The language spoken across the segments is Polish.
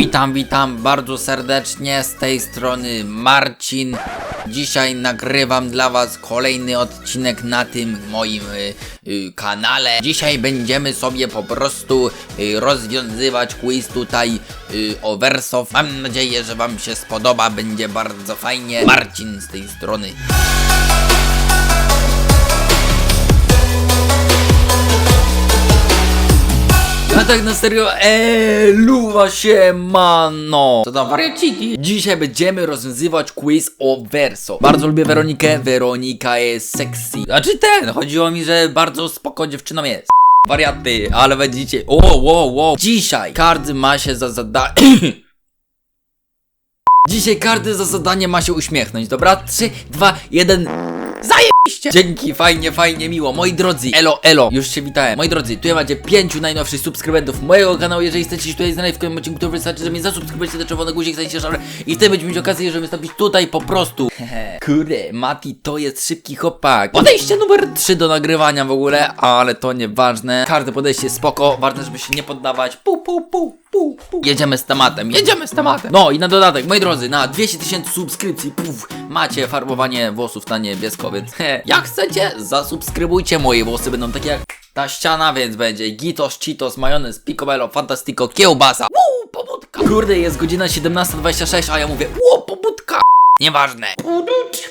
Witam, witam bardzo serdecznie z tej strony Marcin. Dzisiaj nagrywam dla Was kolejny odcinek na tym moim y, y, kanale. Dzisiaj będziemy sobie po prostu y, rozwiązywać quiz tutaj y, o Wersow. Mam nadzieję, że Wam się spodoba, będzie bardzo fajnie. Marcin z tej strony. Tak na serio, eee, luwa się mano. Co tam wariaciki? Dzisiaj będziemy rozwiązywać quiz o Verso. Bardzo lubię Weronikę, Weronika jest sexy. Znaczy ten, chodziło mi, że bardzo spoko dziewczyną jest. Wariaty, ale będziecie, o, wow, wow. Dzisiaj każdy ma się za zadanie... Dzisiaj każdy za zadanie ma się uśmiechnąć, dobra? 3, 2, 1... Zajebiście! Dzięki, fajnie, fajnie, miło. Moi drodzy, elo, elo, już się witałem. Moi drodzy, tu macie pięciu najnowszych subskrybentów mojego kanału. Jeżeli chcecie się tutaj znaleźć w kolejnym odcinku, to wystarczy, że mnie zasubskrybujecie do czerwony guzik, znajdziecie szarę i wtedy będziecie mieć okazję, żeby wystąpić tutaj po prostu. Hehe. Kurde, Mati to jest szybki chłopak. Podejście numer 3 do nagrywania w ogóle, ale to nieważne. Każde podejście spoko, ważne, żeby się nie poddawać. Pu, pu, pu, pu, pu. Jedziemy z tematem, jedziemy z tematem. No i na dodatek, moi drodzy, na 200 tysięcy subskrypcji, puf, macie farbowanie włosów na niebiesko, więc he, jak chcecie, zasubskrybujcie, moje włosy będą takie jak ta ściana, więc będzie gitos, cheetos, majonez, picobello, fantastico, kiełbasa. Uuu, pobudka. Kurde, jest godzina 17.26, a ja mówię, ło, pobudka. Nieważne. Puducz,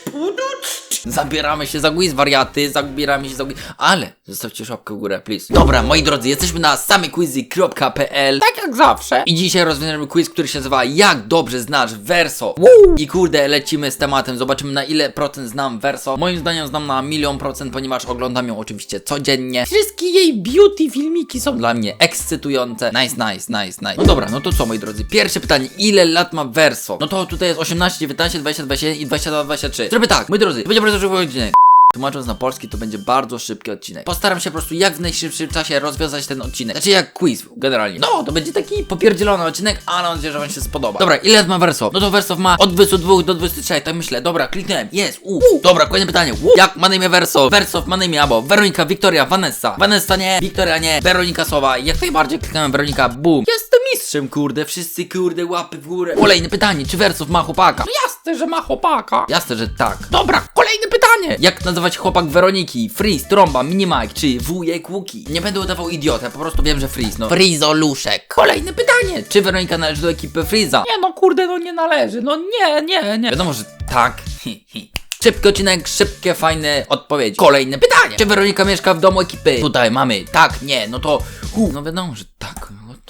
Zabieramy się za quiz, wariaty, zabieramy się za quiz. Ale zostawcie szapkę w górę, please. Dobra, moi drodzy, jesteśmy na samequizy.pl Tak jak zawsze. I dzisiaj rozwiążemy quiz, który się nazywa Jak dobrze znasz Verso. I kurde, lecimy z tematem. Zobaczymy na ile procent znam Verso. Moim zdaniem znam na milion procent, ponieważ oglądam ją oczywiście codziennie. Wszystkie jej beauty filmiki są dla mnie ekscytujące. Nice, nice, nice, nice. No dobra, no to co, moi drodzy? Pierwsze pytanie. Ile lat ma Verso? No to tutaj jest 18, 19, 20, 21 i 22, 23. Zrobię tak, moi drodzy, to bardzo szybki odcinek. Tłumacząc na polski, to będzie bardzo szybki odcinek. Postaram się po prostu jak w najszybszym czasie rozwiązać ten odcinek. Znaczy jak quiz, generalnie. No, to będzie taki popierdzielony odcinek, ale mam nadzieję, że wam się spodoba. Dobra, ile ma Wersow? No to Wersow ma od 22 do 23, tak myślę. Dobra, kliknąłem, jest, u. Dobra, kolejne pytanie. U. Jak ma na imię Wersow? Wersow ma na imię albo Weronika, Wiktoria, Vanessa. Vanessa nie, Wiktoria nie, Weronika Sowa. Jak najbardziej kliknąłem Weronika, boom. Jestem mistrzem, kurde, wszyscy, kurde, łapy w górę. Kolejne pytanie, czy Wersow ma chłopaka? No jasne, że ma chłopaka. Jasne, że tak. Dobra, kolejne pytanie. Jak nazywać chłopak Weroniki? Freeze, Tromba, Minimike czy wujek Łuki? Nie będę udawał idiotę, po prostu wiem, że Freeze, no. Frizoluszek. Kolejne pytanie. Czy Weronika należy do ekipy Freeza? Nie no, kurde, no nie należy. No nie, nie, nie. Wiadomo, że tak. Hi, hi. Szybki odcinek, szybkie, fajne odpowiedzi. Kolejne pytanie. Czy Weronika mieszka w domu ekipy? Tutaj mamy tak, nie, no to... Hu. No wiadomo, że tak.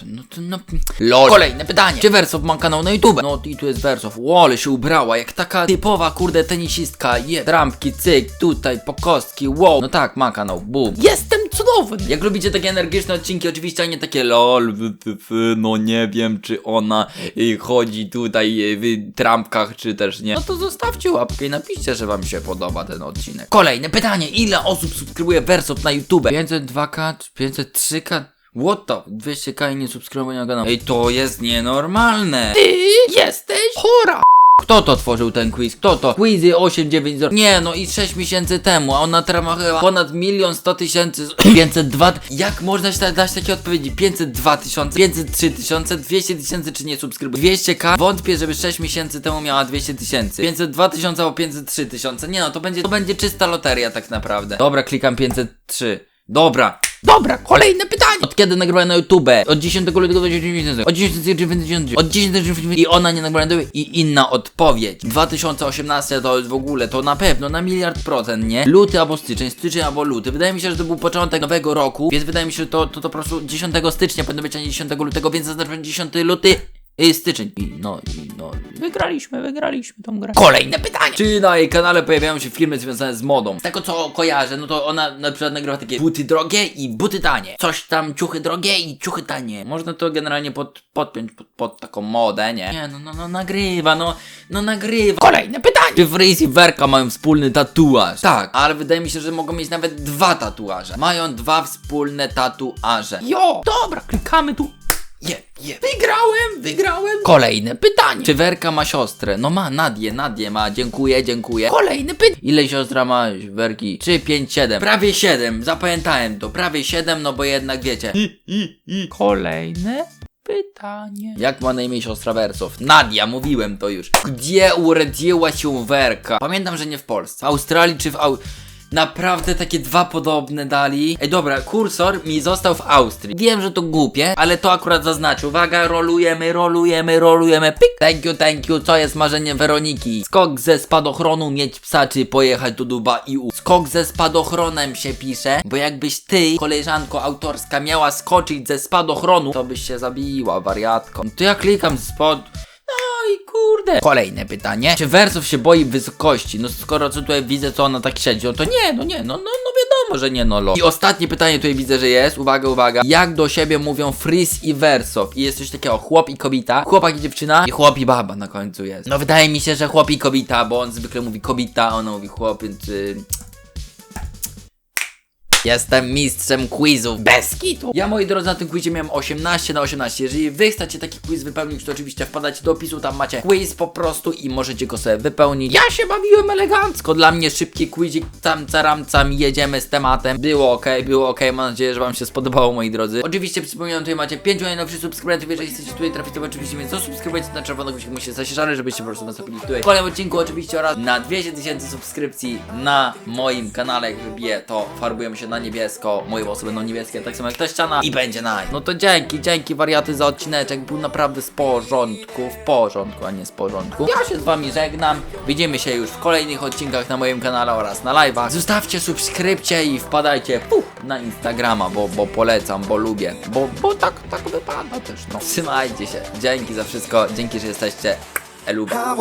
No to, no to, no... LOL. Kolejne pytanie. Czy Wersow ma kanał na YouTube? No i tu jest Wersow. Łole się ubrała, jak taka typowa, kurde, tenisistka. Je, trampki, cyk, tutaj, po kostki, wow. No tak, ma kanał, boom. Jestem cudowny. Jak lubicie takie energiczne odcinki, oczywiście, a nie takie lol, w, w, w, no nie wiem, czy ona y, chodzi tutaj y, w trampkach, czy też nie. No to zostawcie łapkę i napiszcie, że wam się podoba ten odcinek. Kolejne pytanie. Ile osób subskrybuje Wersow na YouTube? 502k, 503k? What the? 200k i nie subskrybowania kanału. Ej, to jest nienormalne. Ty jesteś chora. Kto to tworzył ten quiz? Kto to? Quizy 890. Nie, no i 6 miesięcy temu, a ona teraz ma chyba ponad milion 100 tysięcy. 502. Jak można się dać takie odpowiedzi? 502 tysiące, 503 tysiące, 200 tysięcy czy nie subskrybuje? 200k? Wątpię, żeby 6 miesięcy temu miała 200 tysięcy. 502 tysiące albo 503 tysiące. Nie no, to będzie, to będzie czysta loteria tak naprawdę. Dobra, klikam 503. Dobra. Dobra, kolejne pytanie! Od kiedy nagrywałem na YouTube? Od 10 lutego 2019. Od 10 2019. Od 10 2019. I ona nie nagrała na YouTube. I inna odpowiedź. 2018 to jest w ogóle, to na pewno na miliard procent, nie? Luty albo styczeń, styczeń albo luty. Wydaje mi się, że to był początek nowego roku, więc wydaje mi się, że to, to, to po prostu 10 stycznia powinno być, a nie 10 lutego, więc zaznaczam 10 luty. I styczeń. I no, i. Wygraliśmy, wygraliśmy tą grę. Kolejne pytanie. Czy na jej kanale pojawiają się filmy związane z modą? Z tego co kojarzę, no to ona na przykład nagrywa takie buty drogie i buty tanie. Coś tam ciuchy drogie i ciuchy tanie. Można to generalnie pod, podpiąć pod, pod taką modę, nie? Nie, no, no, no nagrywa, no, no nagrywa. Kolejne pytanie. Czy Freeze i Werka mają wspólny tatuaż? Tak, ale wydaje mi się, że mogą mieć nawet dwa tatuaże. Mają dwa wspólne tatuaże. Jo, dobra, klikamy tu. Je, je. Wygrałem, wygrałem. Kolejne pytanie. Czy Werka ma siostrę? No ma, Nadię, Nadię ma. Dziękuję, dziękuję. Kolejne pytanie. Ile siostra ma Werki? 3, 5, 7. Prawie 7. Zapamiętałem to. Prawie 7, no bo jednak wiecie. I, i, i. Kolejne pytanie. Jak ma na imię siostra Wersow? Nadia, mówiłem to już. Gdzie urodziła się Werka? Pamiętam, że nie w Polsce. W Australii czy w Au... Naprawdę takie dwa podobne dali. Ej, dobra, kursor mi został w Austrii. Wiem, że to głupie, ale to akurat zaznaczę. Uwaga, rolujemy, rolujemy, rolujemy. Pik. Thank you, thank you. Co jest marzeniem Weroniki? Skok ze spadochronu, mieć psa, czy pojechać do Dubaiu. Skok ze spadochronem się pisze, bo jakbyś ty, koleżanko autorska, miała skoczyć ze spadochronu, to byś się zabiła, wariatko. To ja klikam spod... Kurde. Kolejne pytanie. Czy Wersow się boi wysokości? No skoro co tutaj widzę, co ona tak siedzi, no to nie, no nie, no, no, no wiadomo, że nie, no lo. I ostatnie pytanie tutaj widzę, że jest. Uwaga, uwaga. Jak do siebie mówią Fris i Wersow? I jest coś takiego, chłop i kobita, chłopak i dziewczyna i chłop i baba na końcu jest. No wydaje mi się, że chłop i kobita, bo on zwykle mówi kobita, a ona mówi chłop, więc... y, Jestem mistrzem quizów bez kitu. Ja moi drodzy na tym quizie miałem 18 na 18. Jeżeli wy chcecie taki quiz wypełnić, to oczywiście wpadajcie do opisu, tam macie quiz po prostu i możecie go sobie wypełnić. Ja się bawiłem elegancko. Dla mnie szybki quizik, tam caramcam, jedziemy z tematem. Było ok, było ok. Mam nadzieję, że wam się spodobało moi drodzy. Oczywiście przypominam, tutaj macie 5 najnowszych subskrybentów. Jeżeli chcecie tutaj trafić, to oczywiście więc zasubskrybujcie na czerwono guzik, musicie zasieszany, żebyście po prostu nastąpili tutaj w kolejnym odcinku oczywiście oraz na 200 tysięcy subskrypcji na moim kanale, jak wybije to farbujemy się na niebiesko, moje osoby będą niebieskie, tak samo jak ta ściana i będzie na. No to dzięki, dzięki wariaty za odcineczek, był naprawdę z porządku, w porządku, a nie z porządku. Ja się z wami żegnam, widzimy się już w kolejnych odcinkach na moim kanale oraz na live'ach. Zostawcie subskrypcję i wpadajcie puf, na Instagrama, bo, bo polecam, bo lubię, bo, bo tak, tak wypada też, no. Trzymajcie się, dzięki za wszystko, dzięki, że jesteście. Eluba.